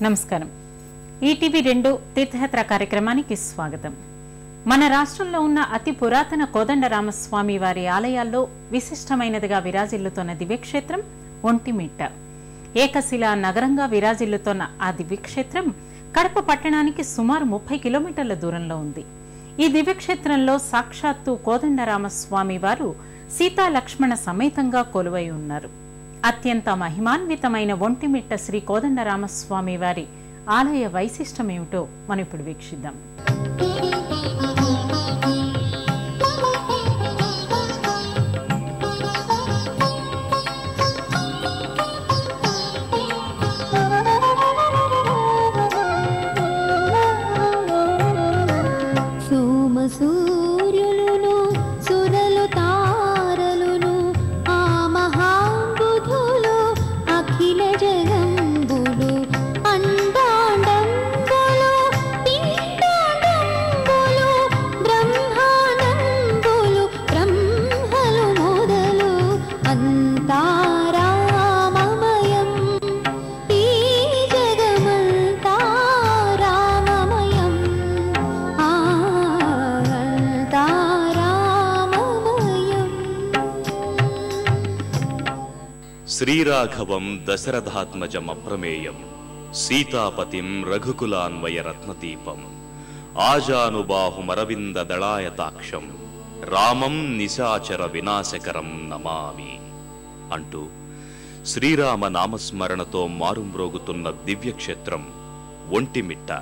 నమస్కారం. ఈటీవీ రెండు తీర్థయాత్ర కార్యక్రమానికి స్వాగతం. మన రాష్ట్రంలో ఉన్న అతి పురాతన కోదండరామస్వామి వారి ఆలయాల్లో విశిష్టమైనదిగా విరాజిల్లుతోన్న దివ్యక్షేత్రం ఒంటిమిట్ట. ఏకశిలా నగరంగా విరాజిల్లుతోన్న ఆ దివ్యక్షేత్రం కడప పట్టణానికి సుమారు ముప్పై కిలోమీటర్ల దూరంలో ఉంది. ఈ దివ్యక్షేత్రంలో సాక్షాత్తు కోదండరామస్వామి వారు సీతా లక్ష్మణ సమేతంగా కొలువై ఉన్నారు. అత్యంత మహిమాన్వితమైన ఒంటిమిట్ట శ్రీ కోదండరామస్వామి వారి ఆలయ వైశిష్టమేమిటో మనం ఇప్పుడు వీక్షిద్దాం. శ్రీరాఘవం దశరథాత్మజమప్రమేయం సీతాపతిం రఘుకులాన్వయ రత్నదీపం ఆజానుబాహుమరవింద దళాయతాక్షం రామం నిశాచర వినాశకరం నమామి అంటూ శ్రీరామ నామస్మరణతో మారుమ్రోగుతున్న దివ్యక్షేత్రం ఒంటిమిట్ట.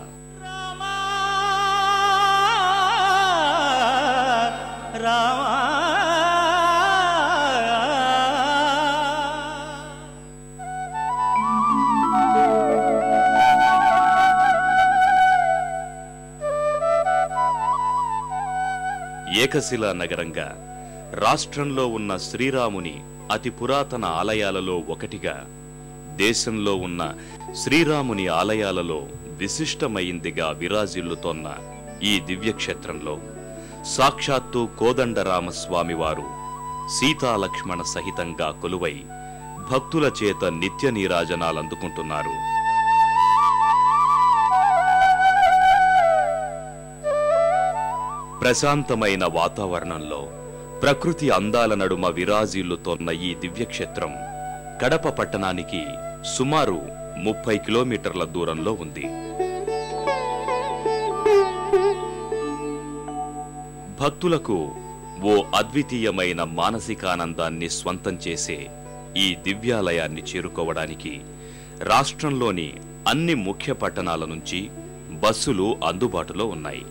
ఏకశిలా నగరంగా రాష్ట్రంలో ఉన్న శ్రీరాముని అతి పురాతన ఆలయాలలో ఒకటిగా దేశంలో ఉన్న శ్రీరాముని ఆలయాలలో విశిష్టమైందిగా విరాజిల్లుతోన్న ఈ దివ్యక్షేత్రంలో సాక్షాత్తు కోదండరామస్వామివారు సీతాలక్ష్మణ సహితంగా కొలువై భక్తుల చేత నిత్య నీరాజనాలందుకుంటున్నారు. ప్రశాంతమైన వాతావరణంలో ప్రకృతి అందాల నడుమ విరాజిల్లుతోన్న ఈ దివ్యక్షేత్రం కడప పట్టణానికి సుమారు ముప్పై కిలోమీటర్ల దూరంలో ఉంది. భక్తులకు ఓ అద్వితీయమైన మానసికానందాన్ని స్వంతం చేసే ఈ దివ్యాలయాన్ని చేరుకోవడానికి రాష్ట్రంలోని అన్ని ముఖ్య పట్టణాల నుంచి బస్సులు అందుబాటులో ఉన్నాయి.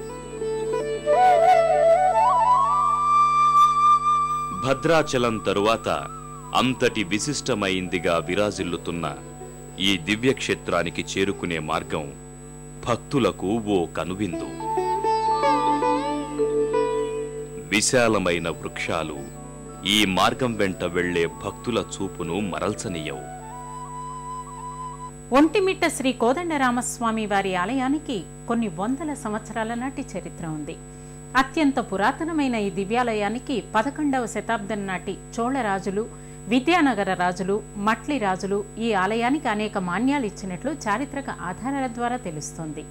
భద్రాచలం తరువాత అంతటి విశిష్టమైందిగా విరాజిల్లుతున్న ఈ దివ్యక్షేత్రానికి చేరుకునే మార్గం భక్తులకు ఓ కనువిందు. విశాలమైన వృక్షాలు ఈ మార్గం వెంట వెళ్ళే భక్తుల చూపును మరల్చనీయవు. ఒంటిమిట్ట శ్రీ కోదండరామస్వామి వారి ఆలయానికి కొన్ని వందల సంవత్సరాల నాటి చరిత్ర ఉంది. అత్యంత పురాతనమైన ఈ దివ్యాలయానికి పదకొండవ శతాబ్దం నాటి చోళరాజులు విద్యానగర రాజులు మట్లి రాజులు ఈ ఆలయానికి అనేక మాన్యాలు ఇచ్చినట్లు చారిత్రక ఆధారాల ద్వారా తెలుస్తోంది.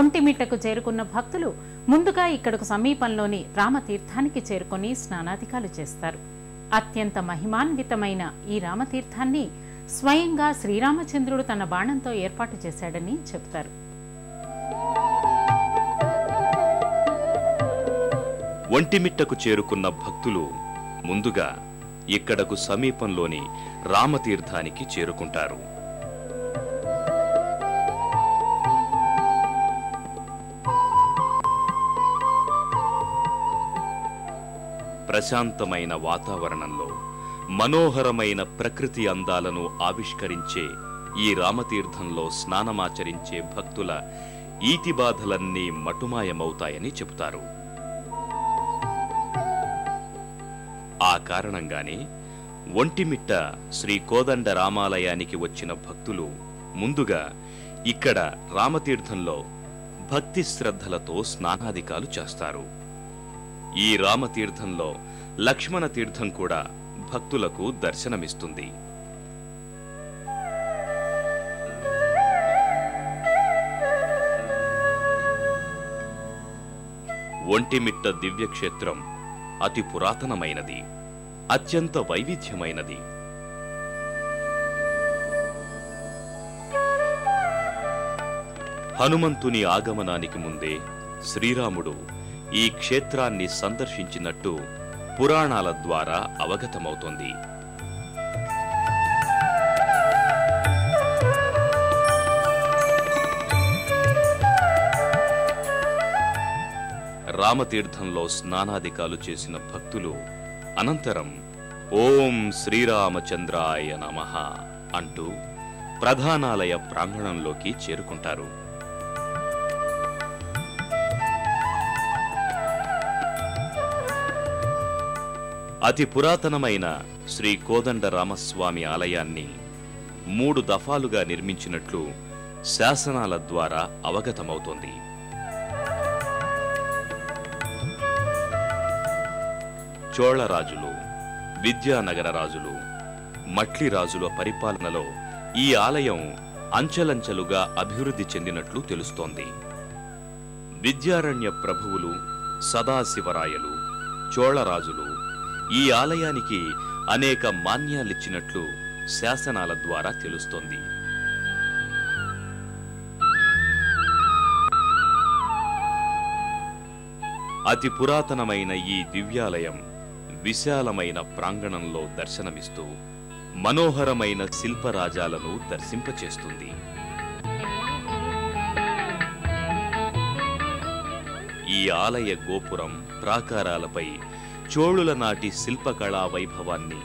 ఒంటిమిట్టకు చేరుకున్న భక్తులు ముందుగా ఇక్కడకు సమీపంలోని రామతీర్థానికి చేరుకొని స్నానాధికాలు చేస్తారు. అత్యంత మహిమాన్వితమైన ఈ రామతీర్థాన్ని స్వయంగా శ్రీరామచంద్రుడు తన బాణంతో ఏర్పాటు చేశాడని చెబుతారు. ఒంటిమిట్టకు చేరుకున్న భక్తులు ముందుగా ఇక్కడకు సమీపంలోని రామతీర్థానికి చేరుకుంటారు. ప్రశాంతమైన వాతావరణంలో మనోహరమైన ప్రకృతి అందాలను ఆవిష్కరించే ఈ రామతీర్థంలో స్నానమాచరించే భక్తుల ఈతి బాధలన్నీ మటుమాయమవుతాయని చెబుతారు. ఆ కారణంగానే ఒంటిమిట్ట శ్రీ కోదండ రామాలయానికి వచ్చిన భక్తులు ముందుగా ఇక్కడ రామతీర్థంలో భక్తి శ్రద్ధలతో స్నానాధికాలు చేస్తారు. ఈ రామతీర్థంలో లక్ష్మణ తీర్థం కూడా భక్తులకు దర్శనమిస్తుంది. ఒంటిమిట్ట దివ్యక్షేత్రం అతి పురాతనమైనది. అత్యంత వైవిధ్యమైనది. హనుమంతుని ఆగమనానికి ముందే శ్రీరాముడు ఈ క్షేత్రాన్ని సందర్శించినట్టు పురాణాల ద్వారా అవగతమవుతోంది. రామతీర్థంలో స్నానాధికాలు చేసిన భక్తులు అనంతరం ఓం శ్రీరామచంద్రాయ నమ అంటూ ప్రధానాలయ ప్రాంగణంలోకి చేరుకుంటారు. అతి పురాతనమైన శ్రీ కోదండ రామస్వామి ఆలయాన్ని మూడు దఫాలుగా నిర్మించినట్లు శాసనాల ద్వారా అవగతమవుతోంది. చోళరాజులు విద్యానగర రాజులు మట్లి రాజుల పరిపాలనలో ఈ ఆలయం అంచెలంచెలుగా అభివృద్ధి చెందినట్లు తెలుస్తోంది. విద్యారణ్య ప్రభువులు సదాశివరాయలు చోళరాజులు ఈ ఆలయానికి అనేక మాన్యాలిచ్చినట్లు శాసనాల ద్వారా తెలుస్తోంది. అతి పురాతనమైన ఈ దివ్యాలయం విశాలమైన ప్రాంగణంలో దర్శనమిస్తూ మనోహరమైన శిల్పరాజాలను దర్శింపచేస్తుంది. ఈ ఆలయ గోపురం ప్రాకారాలపై చోళుల నాటి శిల్పకళా వైభవాన్ని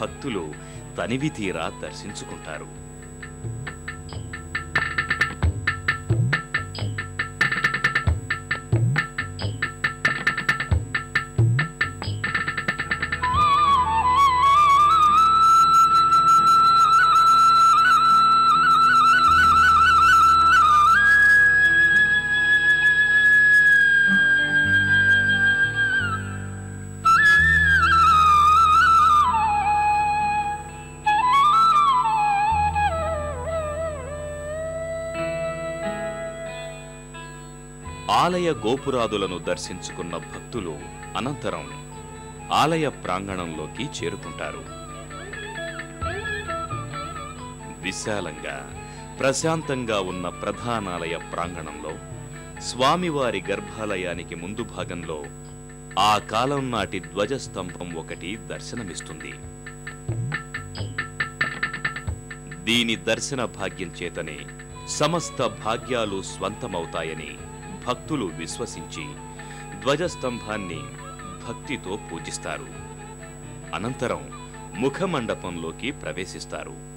భక్తులు తనివి తీరా దర్శించుకుంటారు. ఆలయ గోపురాదులను దర్శించుకున్న భక్తులు అనంతరం ఆలయ ప్రాంగణంలోకి చేరుకుంటారు. విశాలంగా ప్రశాంతంగా ఉన్న ప్రధానాలయ ప్రాంగణంలో స్వామివారి గర్భాలయానికి ముందు భాగంలో ఆ కాలం నాటి ధ్వజస్తంభం ఒకటి దర్శనమిస్తుంది. దీని దర్శన భాగ్యం చేతనే సమస్త భాగ్యాలు స్వంతమవుతాయని భక్తులు విశ్వసించి ధ్వజస్తంభాన్ని భక్తితో పూజిస్తారు. అనంతరం ముఖమండపంలోకి ప్రవేశిస్తారు.